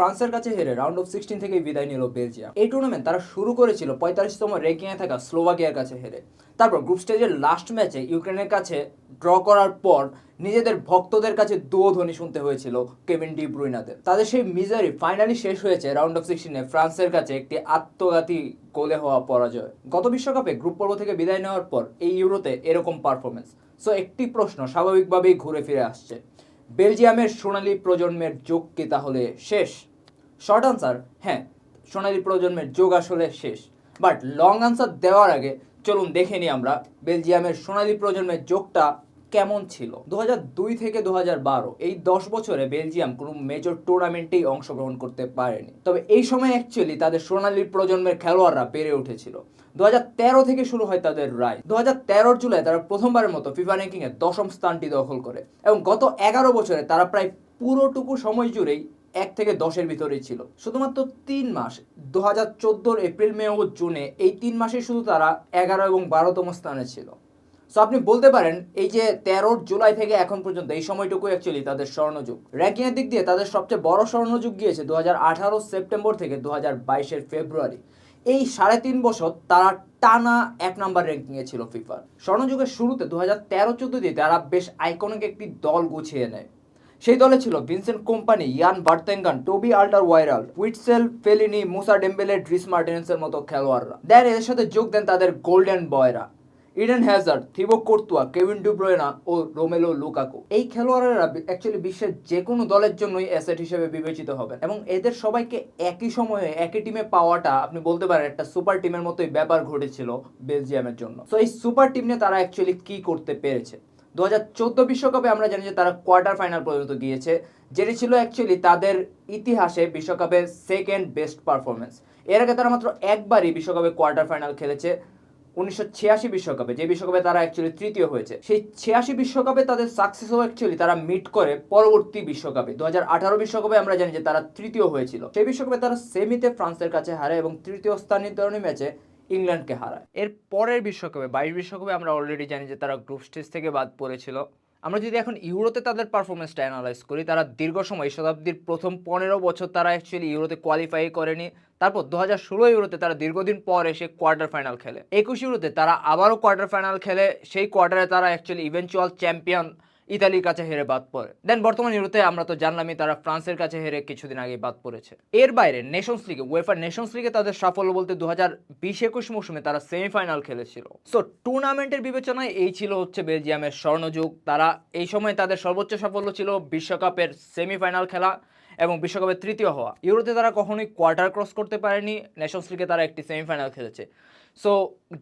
ফ্রান্সের কাছে হেরে রাউন্ড অফ সিক্সটিন থেকে বিদায় নিল বেলজিয়াম। এই টুর্নামেন্ট তারা শুরু করেছিল পঁয়তাল্লিশতম র্যাঙ্কিংয়ে থাকা স্লোভাকিয়ার কাছে হেরে। তারপর গ্রুপ স্টেজের লাস্ট ম্যাচে ইউক্রেনের কাছে ড্র করার পর নিজেদের ভক্তদের কাছে দো ধ্বনি শুনতে হয়েছিল কেভিন ডি ব্রুইনাদের। তাদের সেই মিজারি ফাইনালি শেষ হয়েছে রাউন্ড অফ সিক্সটিনে ফ্রান্সের কাছে একটি আত্মঘাতী গোলে হওয়া পরাজয়। গত বিশ্বকাপে গ্রুপ পর্ব থেকে বিদায় নেওয়ার পর এই ইউরোতে এরকম পারফরমেন্স সো একটি প্রশ্ন স্বাভাবিকভাবেই ঘুরে ফিরে আসছে। বেলজিয়ামের সোনালী প্রজন্মের যোগ কি তাহলে শেষ? শর্ট আনসার হ্যাঁ সোনালী প্রজন্মের যোগ আসলে শেষ। বাট লং আনসার দেওয়ার আগে চলুন দেখে নিই আমরা বেলজিয়ামের সোনালী প্রজন্মের যোগটা কেমন ছিল। দু হাজার দুই থেকে দু হাজার বারো, এই দশ বছরে বেলজিয়াম কোনো মেজর টুর্নামেন্টেই অংশগ্রহণ করতে পারেনি। তবে এই সময় অ্যাকচুয়ালি তাদের সোনালী প্রজন্মের খেলোয়াড়রা বেড়ে উঠেছিল। দু হাজার তেরো থেকে শুরু হয় তাদের রায়। দু হাজার জুলাই তারা প্রথমবারের মতো ফিফা র্যাঙ্কিংয়ে দশম স্থানটি দখল করে। এবং গত এগারো বছরে তারা প্রায় পুরোটুকু সময় জুড়েই এক থেকে দশের ভিতরেই ছিল। শুধুমাত্র তিন মাস দু হাজার চোদ্দোর এপ্রিল, মে ও জুনে এই তিন মাসে শুধু তারা এগারো এবং বারোতম স্থানে ছিল। সো আপনি বলতে পারেন, এই যে তেরো জুলাই থেকে এখন পর্যন্ত, এই সময়টুকু অ্যাকচুয়ালি তাদের স্বর্ণযুগ। র্যাঙ্কিংয়ের দিক দিয়ে তাদের সবচেয়ে বড় স্বর্ণযুগ গিয়েছে দু হাজার আঠারো সেপ্টেম্বর থেকে দু হাজার বাইশের ফেব্রুয়ারি। এই সাড়ে তিন বছর তারা টানা এক নাম্বার র্যাঙ্কিংয়ে ছিল ফিফার স্বর্ণযুগের শুরুতে দু হাজার তেরো চোদ্দ দিয়ে তারা বেশ আইকনিক একটি দল গুছিয়ে নেয়। সেই দলে ছিল Vincent company, Jan Vertonghen, Toby Alderweireld, Witsel, Fellaini, Mousa Dembele, Dries মার্টিনেন্সের মতো খেলোয়াড়রা। দেন এদের সাথে যোগ দেন তাদের গোল্ডেন বয়রা, Eden Hazard, Thibaut Courtois, Kevin De Bruyne ও রোমেলো লুকাকো। এই খেলোয়াড়েরা অ্যাকচুয়ালি বিশ্বের যে কোনো দলের জন্যই অ্যাসেট হিসেবে বিবেচিত হবেন এবং এদের সবাইকে একই সময়ে একই টিমে পাওয়াটা আপনি বলতে পারেন একটা সুপার টিমের মতোই ব্যাপার ঘটেছিল বেলজিয়ামের জন্য। তো এই সুপার টিম নিয়ে তারা অ্যাকচুয়ালি কি করতে পেরেছে? দু হাজার চোদ্দ বিশ্বকাপে আমরা জানি যে তারা কোয়ার্টার ফাইনাল পর্যন্ত গিয়েছে, যেটি ছিল অ্যাকচুয়ালি তাদের ইতিহাসে বিশ্বকাপের সেকেন্ড বেস্ট পারফরমেন্স এর আগে তারা মাত্র একবারই বিশ্বকাপে কোয়ার্টার ফাইনাল খেলেছে, উনিশশো ছিয়াশি বিশ্বকাপে, যে বিশ্বকাপে তারা অ্যাকচুয়ালি তৃতীয় হয়েছে। সেই ছিয়াশি বিশ্বকাপে তাদের সাকসেসও অ্যাকচুয়ালি তারা মিট করে পরবর্তী বিশ্বকাপে। দু হাজার আঠারো বিশ্বকাপে আমরা জানি যে তারা তৃতীয় হয়েছিল। সেই বিশ্বকাপে তারা সেমিতে ফ্রান্সের কাছে হারে এবং তৃতীয় স্থান নির্ধারণী ম্যাচে ইংল্যান্ডকে হারায়। এর পরের বিশ্বকাপে, বাইশ বিশ্বকাপে আমরা অলরেডি জানি যে তারা গ্রুপ স্টেজ থেকে বাদ পড়েছিল। আমরা যদি এখন ইউরোতে তাদের পারফরমেন্সটা অ্যানালাইজ করি, তারা দীর্ঘ সময়, এই শতাব্দীর প্রথম পনেরো বছর তারা অ্যাকচুয়ালি ইউরোতে কোয়ালিফাই করেনি। তারপর দু হাজার ষোলো ইউরোতে তারা দীর্ঘদিন পর এসে কোয়ার্টার ফাইনাল খেলে। একুশ ইউরোতে তারা আবারও কোয়ার্টার ফাইনাল খেলে। সেই কোয়ার্টারে তারা অ্যাকচুয়ালি ইভেনচুয়াল চ্যাম্পিয়ন ইতালির কাছে হেরে বাদ পড়ে। দেন বর্তমান ইউরোতে আমরা তো জানলামই তারা ফ্রান্সের কাছে হেরে কিছুদিন আগে বাদ পড়েছে। এর বাইরে নেশনস লিগে ওয়েফার নেশনস লিগে তাদের সাফল্য বলতে দু হাজার বিশ একুশ মৌসুমে তারা সেমিফাইনাল খেলেছিল। সো টুর্নামেন্টের বিবেচনায় এই ছিল হচ্ছে বেলজিয়ামের স্বর্ণযুগ। তারা এই সময় তাদের সর্বোচ্চ সাফল্য ছিল বিশ্বকাপের সেমিফাইনাল খেলা। এবং বিশ্বকাপের তৃতীয় হওয়া। ইউরোতে তারা কখনোই কোয়ার্টার ক্রস করতে পারেনি নেশনস লিগে তারা একটি সেমিফাইনাল খেলেছে। সো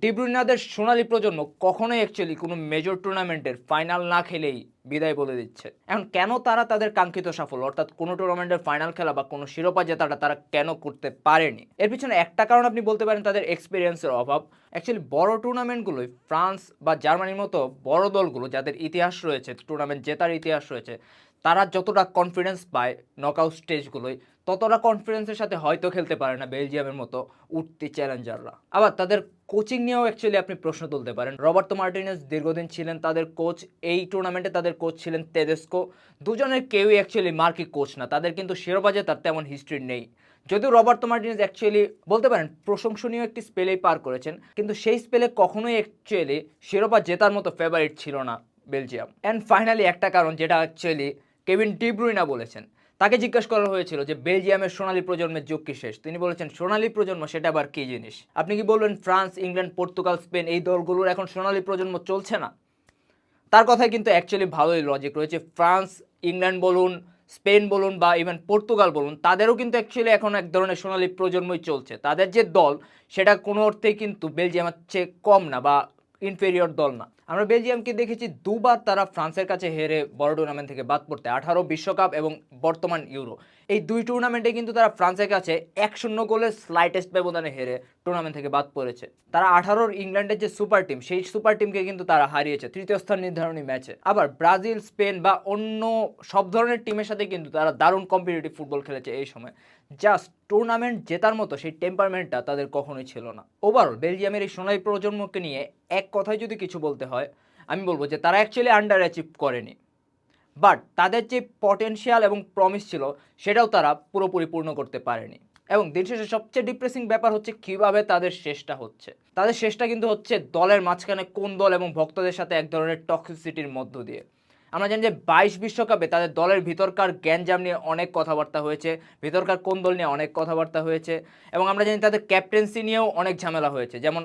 ডিব্রুইনাদের সোনালী প্রজন্ম কখনোই অ্যাকচুয়ালি কোনো মেজর টুর্নামেন্টের ফাইনাল না খেলেই বিদায় বলে দিচ্ছে। এখন কেন তারা তাদের কাঙ্ক্ষিত সাফল্য, অর্থাৎ কোনো টুর্নামেন্টের ফাইনাল খেলা বা কোনো শিরোপা জেতাটা তারা কেন করতে পারেনি? এর পিছনে একটা কারণ আপনি বলতে পারেন তাদের এক্সপিরিয়েন্সের অভাব। অ্যাকচুয়ালি বড় টুর্নামেন্টগুলোই ফ্রান্স বা জার্মানির মতো বড় দলগুলো, যাদের ইতিহাস রয়েছে টুর্নামেন্ট জেতার ইতিহাস রয়েছে তারা যতটা কনফিডেন্স পায় নকআউট স্টেজগুলোই ততটা কনফিডেন্সের সাথে হয়তো খেলতে পারে না বেলজিয়ামের মতো উঠতি চ্যালেঞ্জাররা আবার তাদের কোচিং নিয়েও অ্যাকচুয়ালি আপনি প্রশ্ন তুলতে পারেন। রবার্তো মার্টিনেস দীর্ঘদিন ছিলেন তাদের কোচ এই টুর্নামেন্টে তাদের কোচ ছিলেন তেদেস্কো। দুজনের কেউই অ্যাকচুয়ালি মার্কি কোচ না, তাদের কিন্তু শিরোপা জেতার তেমন হিস্ট্রি নেই। যদিও রবার্তো মার্টিনেস অ্যাকচুয়ালি বলতে পারেন প্রশংসনীয় একটি স্পেলেই পার করেছেন, কিন্তু সেই স্পেলে কখনোই অ্যাকচুয়ালি শিরোপা জেতার মতো ফেভারিট ছিল না বেলজিয়াম। অ্যান্ড ফাইনালি একটা কারণ যেটা অ্যাকচুয়ালি কেভিন ডিব্রুইনা বলেছেন। তাকে জিজ্ঞেস করা হয়েছিল যে, বেলজিয়ামের সোনালী প্রজন্মের যুগ কি শেষ? তিনি বলেছেন, সোনালী প্রজন্ম, সেটা আবার কি জিনিস? আপনি কি বলবেন, ফ্রান্স, ইংল্যান্ড, পর্তুগাল, স্পেন, এই দলগুলোর এখন সোনালী প্রজন্ম চলছে না? তার কথায় কিন্তু অ্যাকচুয়ালি ভালোই লজিক রয়েছে। ফ্রান্স, ইংল্যান্ড বলুন, স্পেন বলুন বা ইভেন পর্তুগাল বলুন, তাদেরও কিন্তু অ্যাকচুয়ালি এখন এক ধরনের সোনালী প্রজন্মই চলছে। তাদের যে দল, সেটা কোনো অর্থেই কিন্তু বেলজিয়ামের চেয়ে কম না বা ইনফেরিয়র দল না। আমরা বেলজিয়ামকে দেখেছি দুবার তারা ফ্রান্সের কাছে হেরে বড় টুর্নামেন্ট থেকে বাদ পড়তে, আঠারো বিশ্বকাপ এবং বর্তমান ইউরো। এই দুই টুর্নামেন্টে কিন্তু তারা ফ্রান্সের কাছে এক শূন্য গোলের স্লাইটেস্ট ব্যবধানে হেরে টুর্নামেন্ট থেকে বাদ পড়েছে। তারা আঠারোর ইংল্যান্ডের যে সুপার টিম সেই সুপার টিমকে কিন্তু তারা হারিয়েছে তৃতীয় স্থান নির্ধারণী ম্যাচে আবার ব্রাজিল, স্পেন বা অন্য সব ধরনের টিমের সাথে কিন্তু তারা দারুণ কম্পিটিটিভ ফুটবল খেলেছে এই সময়। জাস্ট টুর্নামেন্ট জেতার মতো সেই টেম্পারমেন্টটা তাদের কখনোই ছিল না। ওভারঅল বেলজিয়ামের এই সোনালী প্রজন্মকে নিয়ে এক কথায় যদি কিছু বলতে হয়, আমি বলব যে তারা অ্যাকচুয়ালি আন্ডার অ্যাচিভ করেনি। বাট তাদের যে পটেনশিয়াল এবং প্রমিস ছিল, সেটাও তারা পুরোপুরি পূর্ণ করতে পারেনি। এবং দিন শেষে সবচেয়ে ডিপ্রেসিং ব্যাপার হচ্ছে কীভাবে তাদের শেষটা হচ্ছে। তাদের শেষটা কিন্তু হচ্ছে দলের মাঝখানে কোন দল এবং ভক্তদের সাথে এক ধরনের টক্সিসিটির মধ্য দিয়ে। আমরা জানি যে বাইশ বিশ্বকাপে তাদের দলের ভিতরকার গ্যাঞ্জাম নিয়ে অনেক কথাবার্তা হয়েছে, ভিতরকার কোন দল নিয়ে অনেক কথাবার্তা হয়েছে এবং আমরা জানি তাদের ক্যাপ্টেন্সি নিয়েও অনেক ঝামেলা হয়েছে। যেমন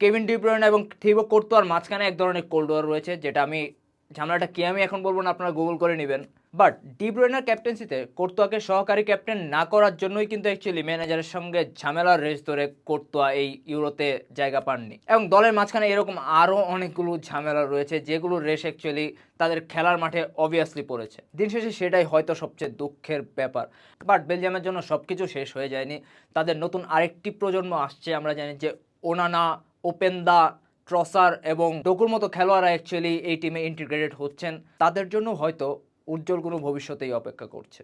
কেভিন ডিব্রয়ন এবং থিবো কোর্তোয়ার মাঝখানে এক ধরনের কোল্ড ওয়ার রয়েছে, যেটা আমি ঝামেলাটা কি আমি এখন বলব না, আপনারা গুগল করে নেবেন। বাট ডিব্রয়নের ক্যাপ্টেন্সিতে কোর্তোয়াকে সহকারী ক্যাপ্টেন না করার জন্যই কিন্তু অ্যাকচুয়ালি ম্যানেজারের সঙ্গে ঝামেলার রেস ধরে কোর্তোয়া এই ইউরোতে জায়গা পাননি। এবং দলের মাঝখানে এরকম আরও অনেকগুলো ঝামেলা রয়েছে, যেগুলো রেস অ্যাকচুয়ালি তাদের খেলার মাঠে অবভিয়াসলি পড়েছে। দিন শেষে সেটাই হয়তো সবচেয়ে দুঃখের ব্যাপার। বাট বেলজিয়ামের জন্য সব কিছু শেষ হয়ে যায়নি। তাদের নতুন আরেকটি প্রজন্ম আসছে, আমরা জানি যে ওনানা ওপেন্দা ট্রসার এবং ডকুর মতো খেলোয়াড়রা অ্যাকচুয়ালি এই টিমে ইন্টিগ্রেটেড হচ্ছেন। তাদের জন্য হয়তো উজ্জ্বল কোনো ভবিষ্যতেই অপেক্ষা করছে।